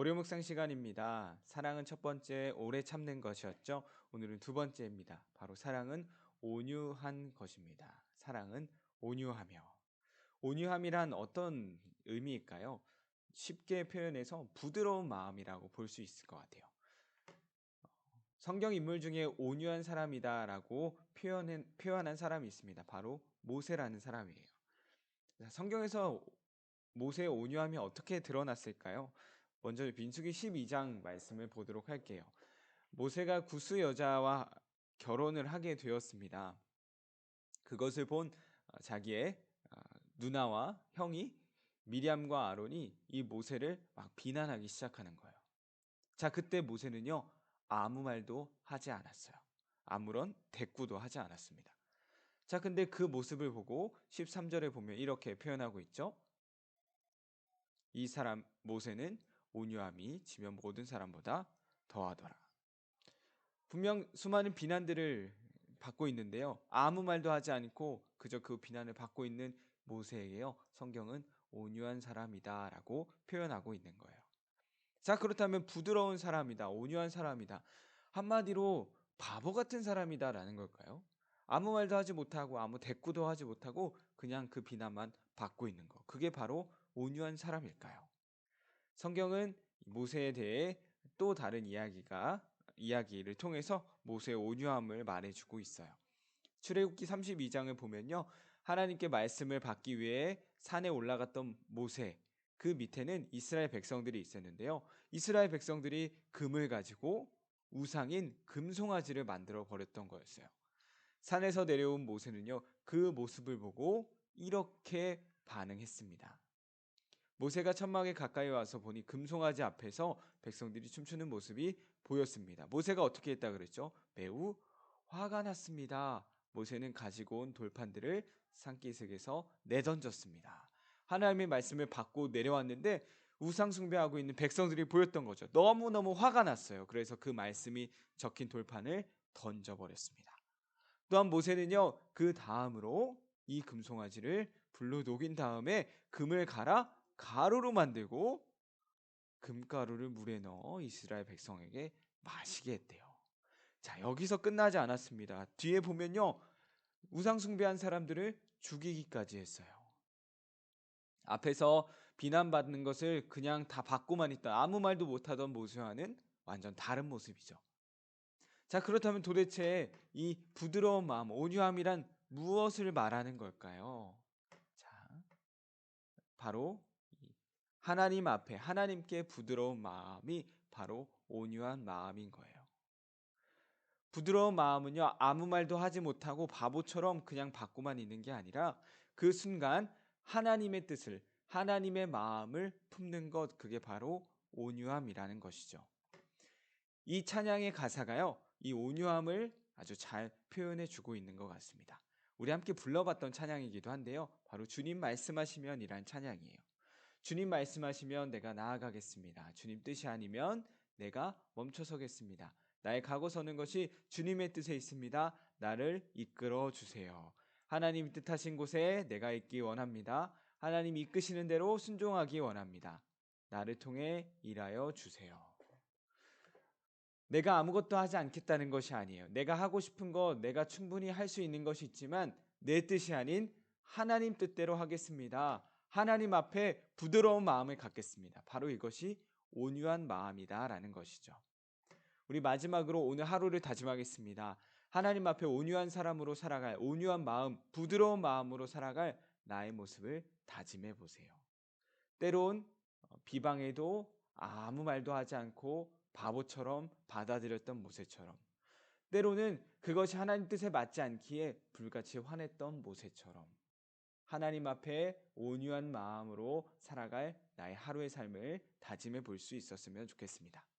월요 묵상 시간입니다. 사랑은 첫 번째 오래 참는 것이었죠. 오늘은 두 번째입니다. 바로 사랑은 온유한 것입니다. 사랑은 온유하며 온유함이란 어떤 의미일까요? 쉽게 표현해서 부드러운 마음이라고 볼 수 있을 것 같아요. 성경 인물 중에 온유한 사람이다라고 표현한, 표현한 사람이 있습니다. 바로 모세라는 사람이에요. 성경에서 모세의 온유함이 어떻게 드러났을까요? 먼저 민수기 12장 말씀을 보도록 할게요. 모세가 구스 여자와 결혼을 하게 되었습니다. 그것을 본 어, 자기의 어, 누나와 형이 미리암과 아론이 이 모세를 막 비난하기 시작하는 거예요. 자, 그때 모세는요, 아무 말도 하지 않았어요. 아무런 대꾸도 하지 않았습니다. 자, 근데 그 모습을 보고 13절에 보면 이렇게 표현하고 있죠. 이 사람 모세는 온유함이 지면 모든 사람보다 더하더라. 분명 수많은 비난들을 받고 있는데요. 아무 말도 하지 않고 그저 그 비난을 받고 있는 모세에게요. 성경은 온유한 사람이다라고 표현하고 있는 거예요. 자, 그렇다면 부드러운 사람이다. 온유한 사람이다. 한마디로 바보 같은 사람이다라는 걸까요? 아무 말도 하지 못하고 아무 대꾸도 하지 못하고 그냥 그 비난만 받고 있는 거. 그게 바로 온유한 사람일까요? 성경은 모세에 대해 또 다른 이야기가 이야기를 통해서 모세의 온유함을 말해주고 있어요. 출애굽기 32장을 보면요. 하나님께 말씀을 받기 위해 산에 올라갔던 모세 그 밑에는 이스라엘 백성들이 있었는데요. 이스라엘 백성들이 금을 가지고 우상인 금송아지를 만들어 버렸던 거였어요. 산에서 내려온 모세는요. 그 모습을 보고 이렇게 반응했습니다. 모세가 천막에 가까이 와서 보니 금송아지 앞에서 백성들이 춤추는 모습이 보였습니다. 모세가 어떻게 했다 그랬죠? 매우 화가 났습니다. 모세는 가지고 온 돌판들을 산기슭에서 내던졌습니다. 하나님의 말씀을 받고 내려왔는데 우상 숭배하고 있는 백성들이 보였던 거죠. 너무너무 화가 났어요. 그래서 그 말씀이 적힌 돌판을 던져버렸습니다. 또한 모세는요, 그 다음으로 이 금송아지를 불로 녹인 다음에 금을 갈아 가루로 만들고 금가루를 물에 넣어 이스라엘 백성에게 마시게 했대요. 자, 여기서 끝나지 않았습니다. 뒤에 보면요. 우상숭배한 사람들을 죽이기까지 했어요. 앞에서 비난받는 것을 그냥 다 받고만 있다. 아무 말도 못하던 모세와는 완전 다른 모습이죠. 자, 그렇다면 도대체 이 부드러운 마음, 온유함이란 무엇을 말하는 걸까요? 자, 바로 하나님 앞에 하나님께 부드러운 마음이 바로 온유한 마음인 거예요. 부드러운 마음은요, 아무 말도 하지 못하고 바보처럼 그냥 받고만 있는 게 아니라 그 순간 하나님의 뜻을, 하나님의 마음을 품는 것, 그게 바로 온유함이라는 것이죠. 이 찬양의 가사가요, 이 온유함을 아주 잘 표현해 주고 있는 것 같습니다. 우리 함께 불러봤던 찬양이기도 한데요. 바로 주님 말씀하시면 이란 찬양이에요. 주님 말씀하시면 내가 나아가겠습니다. 주님 뜻이 아니면 내가 멈춰서겠습니다. 나의 가고 서는 것이 주님의 뜻에 있습니다. 나를 이끌어 주세요. 하나님 뜻하신 곳에 내가 있기 원합니다. 하나님 이끄시는 대로 순종하기 원합니다. 나를 통해 일하여 주세요. 내가 아무것도 하지 않겠다는 것이 아니에요. 내가 하고 싶은 것, 내가 충분히 할 수 있는 것이 있지만 내 뜻이 아닌 하나님 뜻대로 하겠습니다. 하나님 앞에 부드러운 마음을 갖겠습니다. 바로 이것이 온유한 마음이다라는 것이죠. 우리 마지막으로 오늘 하루를 다짐하겠습니다. 하나님 앞에 온유한 사람으로 살아갈 온유한 마음, 부드러운 마음으로 살아갈 나의 모습을 다짐해 보세요. 때론 어, 비방에도 아무 말도 하지 않고 바보처럼 받아들였던 모세처럼 때로는 그것이 하나님 뜻에 맞지 않기에 불같이 화냈던 모세처럼 하나님 앞에 온유한 마음으로 살아갈 나의 하루의 삶을 다짐해 볼 수 있었으면 좋겠습니다.